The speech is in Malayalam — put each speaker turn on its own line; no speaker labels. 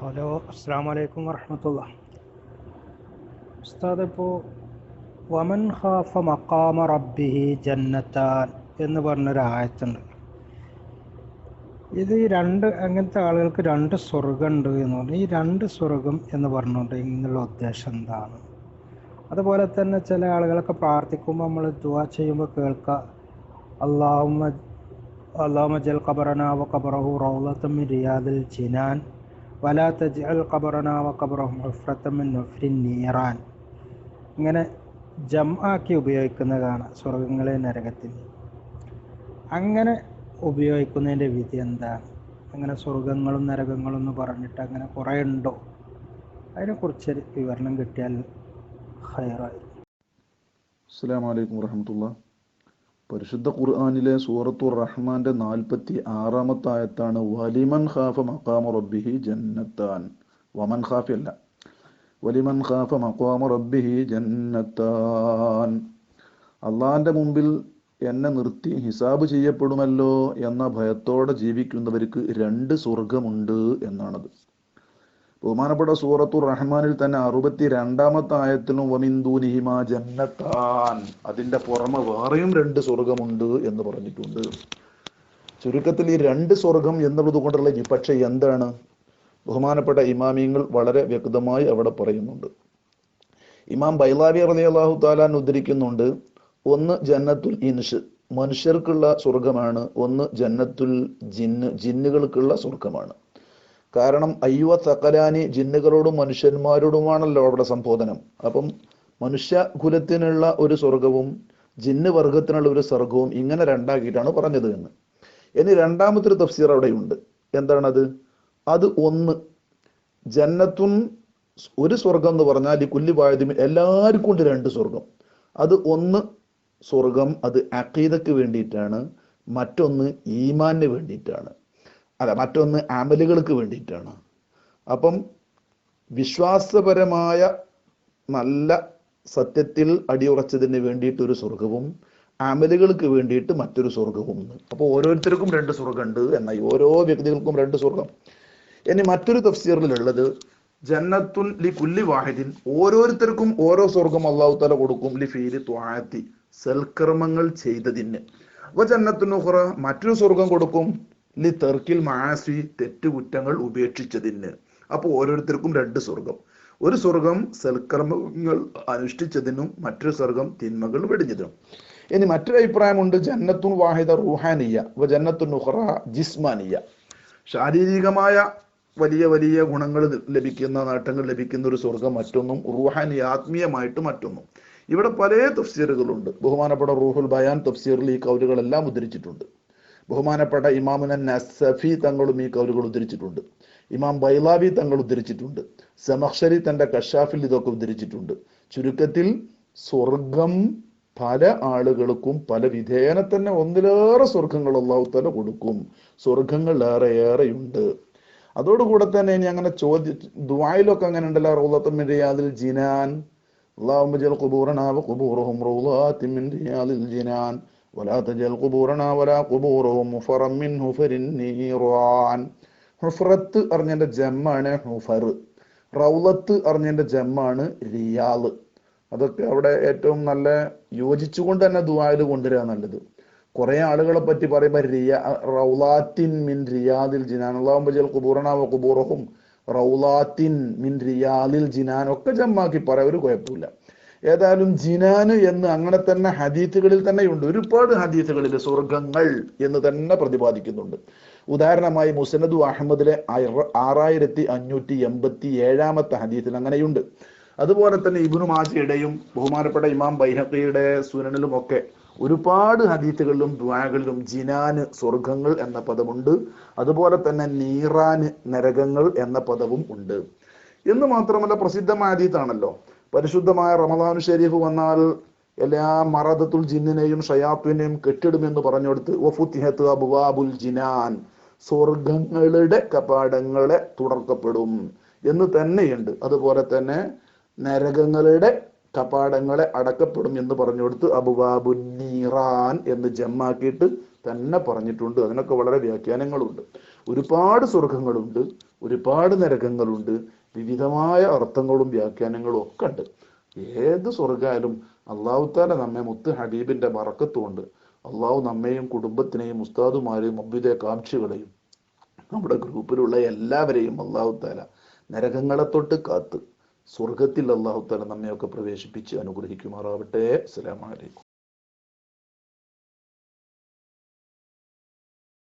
ഹലോ അസ്സാം വലൈക്കും വർഹമത്തുള്ള ഉസ്താദ് ഇപ്പോൾ വമൻ ഹാഫ മക്കാമ റബ്ബിഹി ജന്നത്താൻ എന്ന് പറഞ്ഞൊരു ആയത്തുണ്ട്. ഇത് ഈ രണ്ട് അങ്ങനത്തെ ആളുകൾക്ക് രണ്ട് സ്വർഗമുണ്ട് എന്ന് പറഞ്ഞു. ഈ രണ്ട് സ്വർഗം എന്ന് പറഞ്ഞുകൊണ്ട് ഇന്നുള്ള ഉദ്ദേശം എന്താണ്? അതുപോലെ തന്നെ ചില ആളുകളൊക്കെ പ്രാർത്ഥിക്കുമ്പോൾ നമ്മൾ ദുവാ ചെയ്യുമ്പോൾ കേൾക്കുക അള്ളാഹുമ അള്ളാഹുമ ജൽ ഖബറനാവ ഖബറഹു റൗലത്തും റിയാദിൽ ജിനാൻ വലാ തജ്അൽ അൽ വ ഖബറഹും ഉഫ്രത്തമിൻ നീറാൻ ഇങ്ങനെ ജം ആക്കി ഉപയോഗിക്കുന്നതാണ് സ്വർഗങ്ങളെ നരകത്തിൽ. അങ്ങനെ ഉപയോഗിക്കുന്നതിന്റെ വിധി എന്താണ്? അങ്ങനെ സ്വർഗങ്ങളും നരകങ്ങളും എന്ന് പറഞ്ഞിട്ട് അങ്ങനെ കുറേ ഉണ്ടോ? അതിനെക്കുറിച്ചൊരു വിവരണം കിട്ടിയാൽ ഹയറായി
അസ്സാം വലൈക്കും വറഹമത്തുള്ള പരിശുദ്ധ ഖുർആാനിലെ സൂറത്തു റഹ്മാന്റെ നാൽപ്പത്തി ആറാമത്തായത്താണ് വലിമൻ ഖാഫ മഖാമ റബ്ബിഹി ജന്നത്താൻ. വമൻ ഖാഫി അല്ല വലിമൻ ഖാഫ മഖാമ റബ്ബിഹി ജന്നത്താൻ. അള്ളാന്റെ മുമ്പിൽ എന്നെ നിർത്തി ഹിസാബ് ചെയ്യപ്പെടുമല്ലോ എന്ന ഭയത്തോടെ ജീവിക്കുന്നവർക്ക് രണ്ട് സ്വർഗമുണ്ട് എന്നാണത്. ബഹുമാനപ്പെട്ട സൂറത്തു റഹ്മാനിൽ തന്നെ അറുപത്തി രണ്ടാമത്തെ വമിന്ദൂനിഹിമ ജന്നത്താൻ. അതിന്റെ പുറമെ വേറെയും രണ്ട് സ്വർഗമുണ്ട് എന്ന് പറഞ്ഞിട്ടുണ്ട്. ചുരുക്കത്തിൽ ഈ രണ്ട് സ്വർഗം എന്നുള്ളത് കൊണ്ടുള്ള വിപക്ഷ എന്താണ്? ബഹുമാനപ്പെട്ട ഇമാമിയങ്ങൾ വളരെ വ്യക്തമായി അവിടെ പറയുന്നുണ്ട്. ഇമാം ബൈലാബി അലി അള്ളാഹു താലാൻ ഉദ്ധരിക്കുന്നുണ്ട് ഒന്ന് ജന്നത്തുൽ ഇൻഷ് മനുഷ്യർക്കുള്ള സ്വർഗമാണ് ഒന്ന് ജന്നത്തുൽ ജിന്ന് ജിന്നുകൾക്കുള്ള സ്വർഗമാണ് കാരണം അയ്യുവ സക്കലാനി ജിന്നുകളോടും മനുഷ്യന്മാരോടുമാണല്ലോ അവിടെ സംബോധനം. അപ്പം മനുഷ്യകുലത്തിനുള്ള ഒരു സ്വർഗവും ജിന്ന് വർഗത്തിനുള്ള ഒരു സ്വർഗവും ഇങ്ങനെ രണ്ടാക്കിയിട്ടാണ് പറഞ്ഞത് എന്ന്. ഇനി രണ്ടാമത്തെ ഒരു തഫ്സീർ അവിടെയുണ്ട്. എന്താണത്? അത് ഒന്ന് ജന്നത്തുൻ ഒരു സ്വർഗം എന്ന് പറഞ്ഞാൽ ഈ കുല്ലിവായതും എല്ലാവർക്കും ഉണ്ട് രണ്ട് സ്വർഗം അത് ഒന്ന് സ്വർഗം അത് അക്കീതയ്ക്ക് വേണ്ടിയിട്ടാണ്. മറ്റൊന്ന് ഈമാന് വേണ്ടിയിട്ടാണ്. അല്ല മറ്റൊന്ന് അമലുകൾക്ക് വേണ്ടിയിട്ടാണ്. അപ്പം വിശ്വാസപരമായ നല്ല സത്യത്തിൽ അടിയുറച്ചതിന് വേണ്ടിയിട്ട് ഒരു സ്വർഗവും അമലുകൾക്ക് വേണ്ടിയിട്ട് മറ്റൊരു സ്വർഗവും അപ്പോൾ ഓരോരുത്തർക്കും രണ്ട് സ്വർഗമുണ്ട് എന്നായി. ഓരോ വ്യക്തികൾക്കും രണ്ട് സ്വർഗം ഇനി മറ്റൊരു തഫ്സീറിലുള്ളത് ജന്നത്തുൻ ലി കുല്ലി വാഹിദിൻ. ഓരോരുത്തർക്കും ഓരോ സ്വർഗം അള്ളാഹു തല കൊടുക്കും. ലി ഫീലി ത്വാത്തി സൽക്കർമ്മങ്ങൾ ചെയ്തതിന്. അപ്പൊ ജന്നത്തുനുഹുറ മറ്റൊരു സ്വർഗം കൊടുക്കും. ലി തെർക്കിൽ മാസി തെറ്റുകുറ്റങ്ങൾ ഉപേക്ഷിച്ചതിന്. അപ്പോൾ ഓരോരുത്തർക്കും രണ്ട് സ്വർഗം ഒരു സ്വർഗം സൽക്കർമ്മങ്ങൾ അനുഷ്ഠിച്ചതിനും മറ്റൊരു സ്വർഗം തിന്മകൾ വെടിഞ്ഞതിനും. ഇനി മറ്റൊരു അഭിപ്രായമുണ്ട് ജന്നത്തുൻ വാഹിദ റൂഹാനിയ ജന്നത്തുൻ നുഹറ ജിസ്മാനിയ. ശാരീരികമായ വലിയ വലിയ ഗുണങ്ങൾ ലഭിക്കുന്ന നേട്ടങ്ങൾ ലഭിക്കുന്ന ഒരു സ്വർഗം മറ്റൊന്നും റൂഹാനി ആത്മീയമായിട്ട് മറ്റൊന്നും. ഇവിടെ പല തഫ്സീറുകളുണ്ട്. ബഹുമാനപ്പെട്ട റൂഹുൽ ബയാൻ തഫ്സീറിൽ ഈ കൗലുകളെല്ലാം ഉദ്ധരിച്ചിട്ടുണ്ട്. ബഹുമാനപ്പെട്ട ഇമാമുനൻ നസഫി തങ്ങളും ഈ കൗലുകൾ ഉദ്ധരിച്ചിട്ടുണ്ട്. ഇമാം ബൈലാവി തങ്ങൾ ഉദ്ധരിച്ചിട്ടുണ്ട്. സമക്ഷരി തന്റെ കഷാഫിൽ ഇതൊക്കെ ഉദ്ധരിച്ചിട്ടുണ്ട്. ചുരുക്കത്തിൽ സ്വർഗം പല ആളുകൾക്കും പല വിധേന തന്നെ ഒന്നിലേറെ സ്വർഗങ്ങൾ അള്ളാഹു തന്നെ കൊടുക്കും. സ്വർഗങ്ങൾ ഏറെ ഏറെയുണ്ട് അതോടുകൂടെ തന്നെ ഇനി അങ്ങനെ ചോദ്യ ദുബായിലൊക്കെ അങ്ങനെ ഉണ്ടല്ലോ. റൗലത്തമ്മിൻ റിയാദിൽ ജിനാൻ അള്ളാഹു ഖുബൂറനാവ് ഖുബൂറഹും ജിനാൻ. ولا تجعل قبورنا ولا قبورهم مفرا من هفر النيران ഹുഫറത്ത് അറിഞ്ഞതിന്റെ ജമ്മാണ് ഹുഫർ റൗലത്ത് അറിഞ്ഞതിന്റെ ജമ്മാണ് റിയാല് അതൊക്കെ അവിടെ ഏറ്റവും നല്ല യോജിച്ചുകൊണ്ട് തന്നെ ദുബായിൽ കൊണ്ടുവരിക നല്ലത് കുറെ ആളുകളെ പറ്റി പറയുമ്പോൾ റിയ റൗലാത്തിൻ മിൻ റിയാദിൽ ജിനാൻ അള്ളാഹുബജൽ കുബൂറണാവ കുബൂറഹും റൗലാത്തിൻ മിൻ റിയാദിൽ ജിനാൻ ഒക്കെ ജമ്മാക്കി പറയാം ഒരു കുഴപ്പമില്ല ഏതായാലും ജിനാന് എന്ന് അങ്ങനെ തന്നെ ഹദീത്തുകളിൽ തന്നെയുണ്ട് ഒരുപാട് ഹദീത്തുകളിൽ സ്വർഗങ്ങൾ എന്ന് തന്നെ പ്രതിപാദിക്കുന്നുണ്ട്. ഉദാഹരണമായി മുസനദു അഹമ്മദിലെ ആറായിരത്തി അഞ്ഞൂറ്റി എൺപത്തി ഏഴാമത്തെ ഹദീത്തിൽ അങ്ങനെയുണ്ട്. അതുപോലെ തന്നെ ഇബിനു മാജിയുടെയും ബഹുമാനപ്പെട്ട ഇമാം ബൈഹക്കിയുടെ സുനനിലും ഒക്കെ ഒരുപാട് ഹദീത്തുകളിലും ദ്വാകളിലും ജിനാന് സ്വർഗങ്ങൾ എന്ന പദമുണ്ട്. അതുപോലെ തന്നെ നീറാന് നരകങ്ങൾ എന്ന പദവും ഉണ്ട്. എന്ന് മാത്രമല്ല പ്രസിദ്ധമായ ഹദീത്താണല്ലോ. പരിശുദ്ധമായ റമദാനു ഷെരീഫ് വന്നാൽ എല്ലാ മറദത്തുൽ ജിന്നിനെയും ഷയാത്തുവിനെയും കെട്ടിടുമെന്ന് പറഞ്ഞെടുത്ത് വഫുത്തിഹത്ത് അബുവാബുൽ ജിനാൻ സ്വർഗങ്ങളുടെ കപാടങ്ങളെ തുറക്കപ്പെടും. എന്ന് തന്നെയുണ്ട്. അതുപോലെ തന്നെ നരകങ്ങളുടെ കപാടങ്ങളെ അടക്കപ്പെടും എന്ന് പറഞ്ഞുകൊടുത്ത് കൊടുത്ത് അബുബാബുന്നീറാൻ എന്ന് ജമ്മാക്കിയിട്ട് തന്നെ പറഞ്ഞിട്ടുണ്ട്. അതിനൊക്കെ വളരെ വ്യാഖ്യാനങ്ങളുണ്ട്. ഒരുപാട് സ്വർഗങ്ങളുണ്ട് ഒരുപാട് നരകങ്ങളുണ്ട്. വിവിധമായ അർത്ഥങ്ങളും വ്യാഖ്യാനങ്ങളും ഒക്കെ ഉണ്ട്. ഏത് സ്വർഗായാലും അള്ളാഹു താല നമ്മെ മുത്ത് ഹബീബിന്റെ മറക്കത്തുകൊണ്ട് അള്ളാഹു നമ്മെയും കുടുംബത്തിനെയും ഉസ്താദുമാരെയും അഭ്യുദയ കാംക്ഷികളെയും നമ്മുടെ ഗ്രൂപ്പിലുള്ള എല്ലാവരെയും അള്ളാഹു താല നരകങ്ങളെ തൊട്ട് കാത്ത് സ്വർഗത്തിൽ അള്ളാഹു താല നമ്മയൊക്കെ പ്രവേശിപ്പിച്ച് അനുഗ്രഹിക്കുമാറാവട്ടെ. അസ്സലാമു അലൈക്കും.